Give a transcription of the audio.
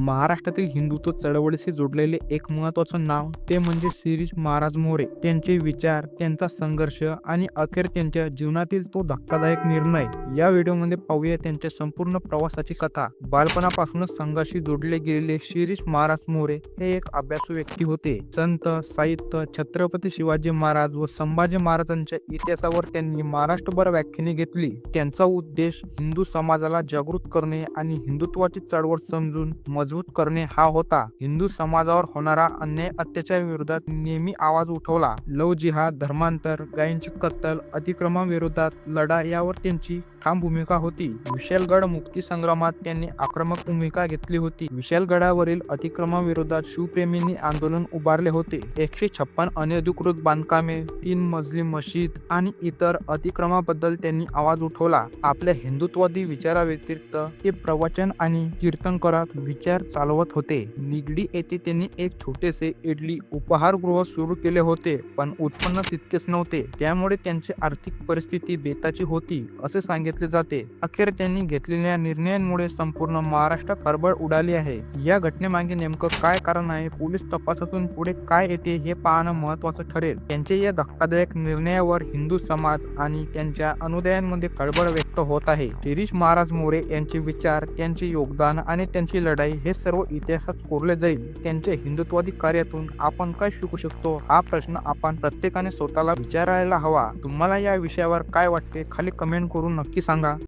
महाराष्ट्रातील हिंदुत्व चळवळीशी जोडलेले एक महत्वाचं नाव ते म्हणजे शिरीष महाराज मोरे. त्यांचे विचार त्यांचा संघर्ष आणि अखेर त्यांच्या जीवनातील तो धक्कादायक निर्णय. या व्हिडिओमध्ये पाहूया त्यांच्या संपूर्ण प्रवासाची कथा. बालपणापासूनच संघाशी जोडले गेलेले शिरीष महाराज मोरे हे एक अभ्यासू व्यक्ती होते. संत साहित्य छत्रपती शिवाजी महाराज व संभाजी महाराजांच्या इतिहासावर त्यांनी महाराष्ट्रभर व्याख्याने घेतली. त्यांचा उद्देश हिंदू समाजाला जागृत करणे आणि हिंदुत्वाची चळवळ समजून मज मजबूत करणे हा होता. हिंदू समाजावर होणारा अन्याय अत्याचार विरोधात नेहमी आवाज उठवला. लव जिहाद धर्मांतर गायींची कत्तल अतिक्रमाविरोधात लढा यावर त्यांची ठाम भूमिका होती. विशालगड मुक्ती संग्रामात त्यांनी आक्रमक भूमिका घेतली होती. विशालगडावरील अतिक्रमाविरोधात शिवप्रेमींनी आंदोलन उभारले होते. एकशे छप्पन अनधिकृत बांधकामे तीन मजली मशीद आणि इतर अतिक्रमाबद्दल त्यांनी आवाज उठवला. आपल्या हिंदुत्वादी विचाराव्यतिरिक्त ते प्रवचन आणि कीर्तन करत विचार चालवत होते. निगडी येथे त्यांनी एक छोटेसे इडली उपहारगृह सुरू केले होते पण उत्पन्न तितकेच नव्हते. त्यामुळे त्यांची आर्थिक परिस्थिती बेताची होती असे सांगितले जाते. अखेर त्यांनी घेतलेल्या निर्णयांमुळे संपूर्ण महाराष्ट्र खळबळ उडाली आहे. या घटनेमागे नेमकं काय कारण आहे? पोलीस तपासातून पुढे काय येते हे पाहणं महत्वाचं ठरेल. त्यांच्या या धक्कादायक निर्णयावर हिंदू समाज आणि त्यांच्या अनुदयांमध्ये खळबळ व्यक्त होत आहे. शिरीष महाराज मोरे यांचे विचार त्यांचे योगदान आणि त्यांची लढाई हे सर्व इतिहासात कोरले जाईल. त्यांच्या हिंदुत्वादी कार्यातून आपण काय शिकू शकतो? हा प्रश्न आपण प्रत्येकाने स्वतःला विचारायला हवा. तुम्हाला या विषयावर काय वाटते? खाली कमेंट करून नक्की नक्की सांगा